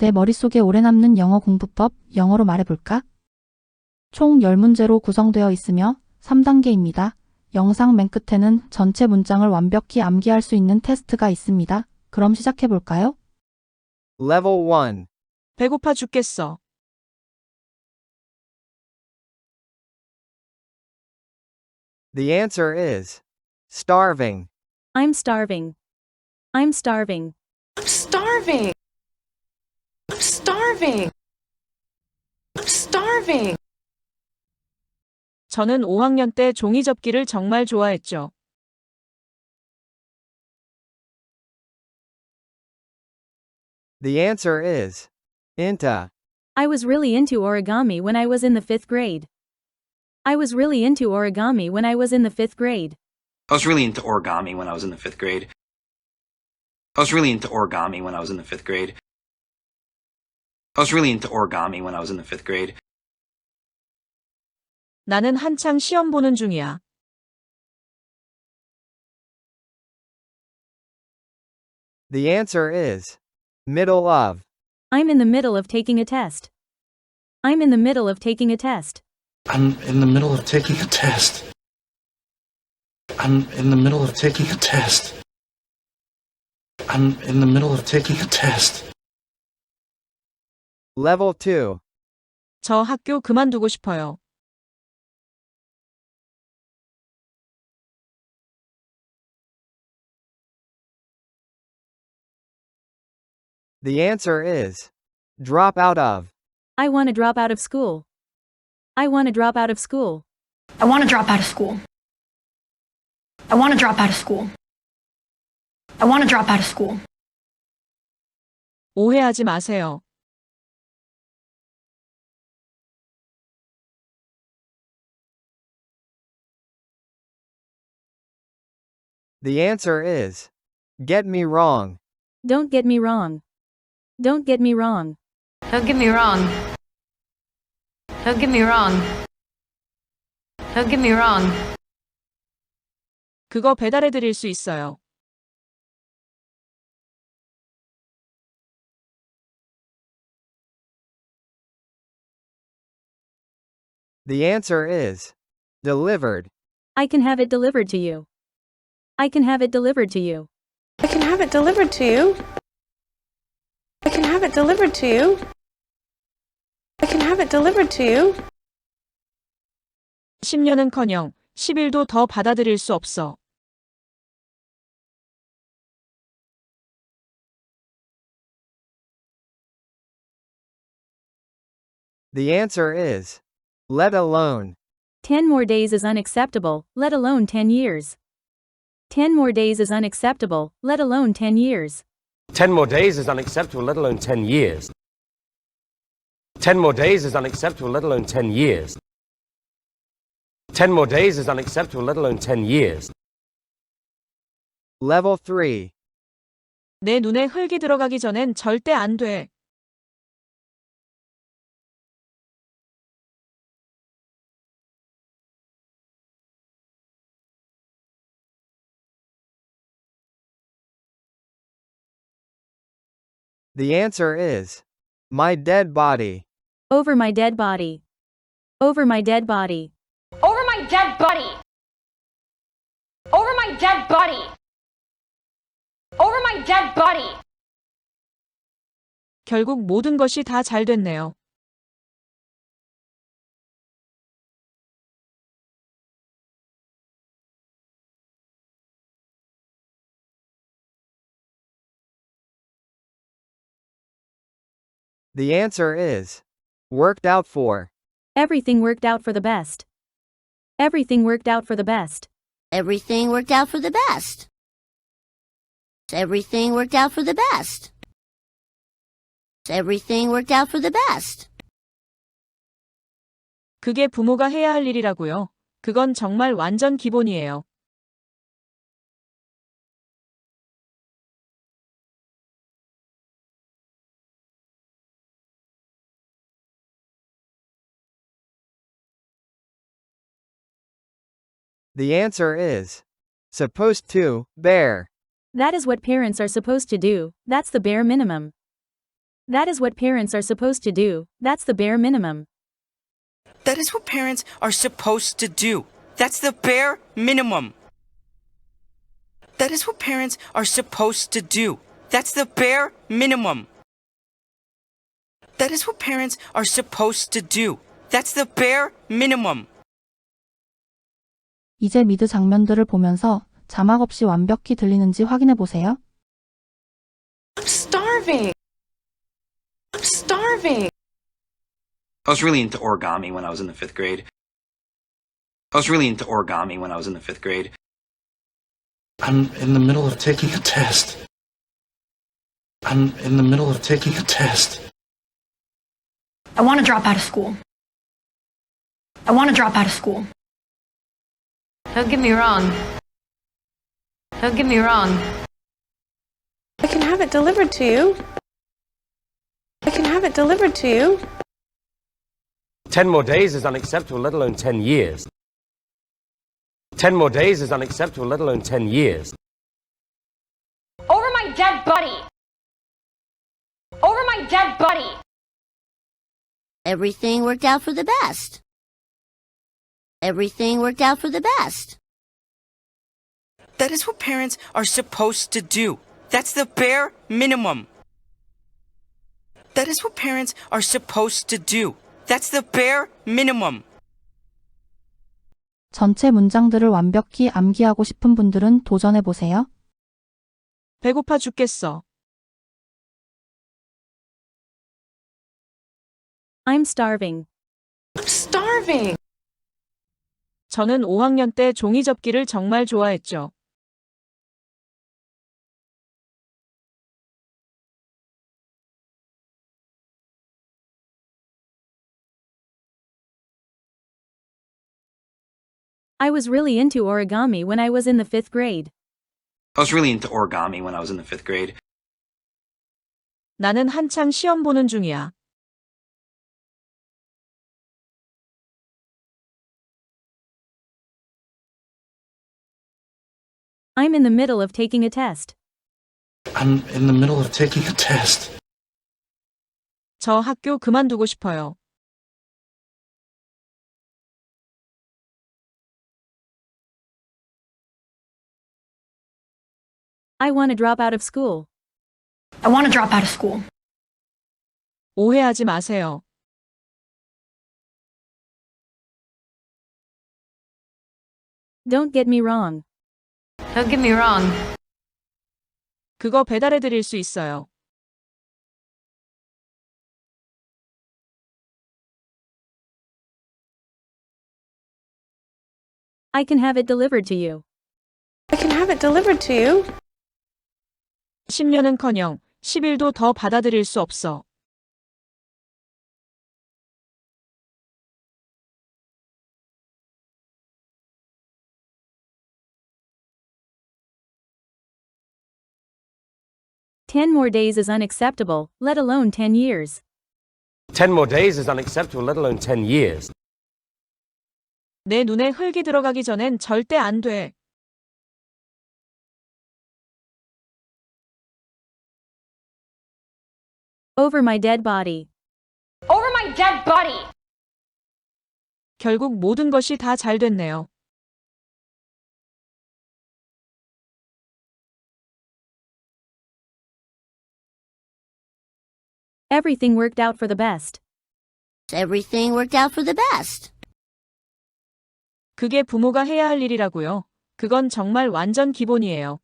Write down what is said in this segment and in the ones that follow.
내 머릿속에 오래 남는 영어 공부법, 영어로 말해볼까? 총 10문제로 구성되어 있으며 3단계입니다. 영상 맨 끝에는 전체 문장을 완벽히 암기할 수 있는 테스트가 있습니다. 그럼 시작해볼까요? Level 1. 배고파 죽겠어. The answer is starving. I'm starving. I'm starving. I'm starving. I'm starving. I'm starving. 저는 5학년 때 종이 접기를 정말 좋아했죠. The answer is INTA. I was really into origami when I was in the fifth grade. I was really into origami when I was in the fifth grade. I was really into origami when I was in the fifth grade. I was really into origami when I was in the fifth grade. I was really into origami when I was in the fifth grade. 나는 한창 시험 보는 중이야. The answer is middle of. I'm in the middle of taking a test. I'm in the middle of taking a test. I'm in the middle of taking a test. I'm in the middle of taking a test. I'm in the middle of taking a test. Level 2. 저 학교 그만두고 싶어요. The answer is drop out of. I want to drop out of school. I want to drop out of school. I want to drop out of school. I want to drop out of school. I want to drop out of school. 오해하지 마세요. The answer is get me wrong. Don't get me wrong. Don't get me wrong. Don't get me wrong. Don't get me wrong. Don't get me wrong. 그거 배달해 드릴 수 있어요. The answer is delivered. I can have it delivered to you. I can have it delivered to you. I can have it delivered to you. I can have it delivered to you. I can have it delivered to you. 10년은커녕 10일도 더 받아들일 수 없어. The answer is let alone. 10 more days is unacceptable, let alone 10 years. 10 more days is unacceptable, let alone 10 years. 10 more days is unacceptable, let alone 10 years. 10 more days is unacceptable, let alone 10 years. 10 more days is unacceptable, let alone 10 years. Level 3. 내 눈에 흙이 들어가기 전엔 절대 안 돼. The answer is my dead body. Over my dead body. Over my dead body. Over my dead body. Over my dead body. Over my dead body. 결국 모든 것이 다 잘 됐네요. The answer is worked out for. Everything worked out for the best. Everything worked out for the best. Everything worked out for the best. Everything worked out for the best. Everything worked out for the best. 그게 부모가 해야 할 일이라고요. 그건 정말 완전 기본이에요. The answer is supposed to bear. That is what parents are supposed to do, that's the bare minimum. That is what parents are supposed to do. That's the bare minimum. That is what parents are supposed to do. That's the bare minimum. That is what parents are supposed to do. That's the bare minimum. That is what parents are supposed to do. That's the bare minimum. 이제 미드 장면들을 보면서 자막 없이 완벽히 들리는지 확인해 보세요. I'm starving. I'm starving. I was really into origami when I was in the fifth grade. I was really into origami when I was in the fifth grade. I'm in the middle of taking a test. I'm in the middle of taking a test. I want to drop out of school. I want to drop out of school. Don't get me wrong. Don't get me wrong. I can have it delivered to you. I can have it delivered to you. Ten more days is unacceptable, let alone ten years. Ten more days is unacceptable, let alone ten years. Over my dead body! Over my dead body! Everything worked out for the best. Everything worked out for the best. That is what parents are supposed to do. That's the bare minimum. That is what parents are supposed to do. That's the bare minimum. 전체 문장들을 완벽히 암기하고 싶은 분들은 도전해 보세요. 배고파 죽겠어. I'm starving. I'm starving. 저는 5학년 때 종이 접기를 정말 좋아했죠. I was really into origami when I was in the fifth grade. I was really into origami when I was in the fifth grade. 나는 한창 시험 보는 중이야. I'm in the middle of taking a test. I'm in the middle of taking a test. 저 학교 그만두고 싶어요. I want to drop out of school. I want to drop out of school. 오해하지 마세요. Don't get me wrong. Don't get me wrong. 그거 배달해 드릴 수 있어요. I can have it delivered to you. I can have it delivered to you. 10년은커녕 10일도 더 받아들일 수 없어. Ten more days is unacceptable, let alone ten years. Ten more days is unacceptable, let alone ten years. 내 눈에 흙이 들어가기 전엔 절대 안 돼. Over my dead body. Over my dead body. 결국 모든 것이 다 잘 됐네요. Everything worked out for the best. Everything worked out for the best. 그게 부모가 해야 할 일이라고요. 그건 정말 완전 기본이에요.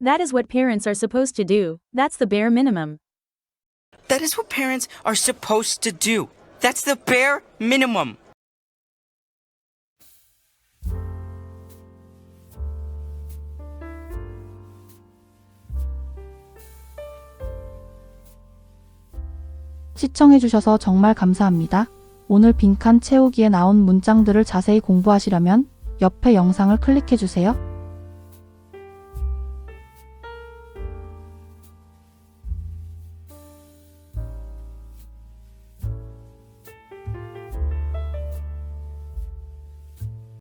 That is what parents are supposed to do. That's the bare minimum. That is what parents are supposed to do. That's the bare minimum. 시청해주셔서 정말 감사합니다. 오늘 빈칸 채우기에 나온 문장들을 자세히 공부하시려면 옆에 영상을 클릭해주세요.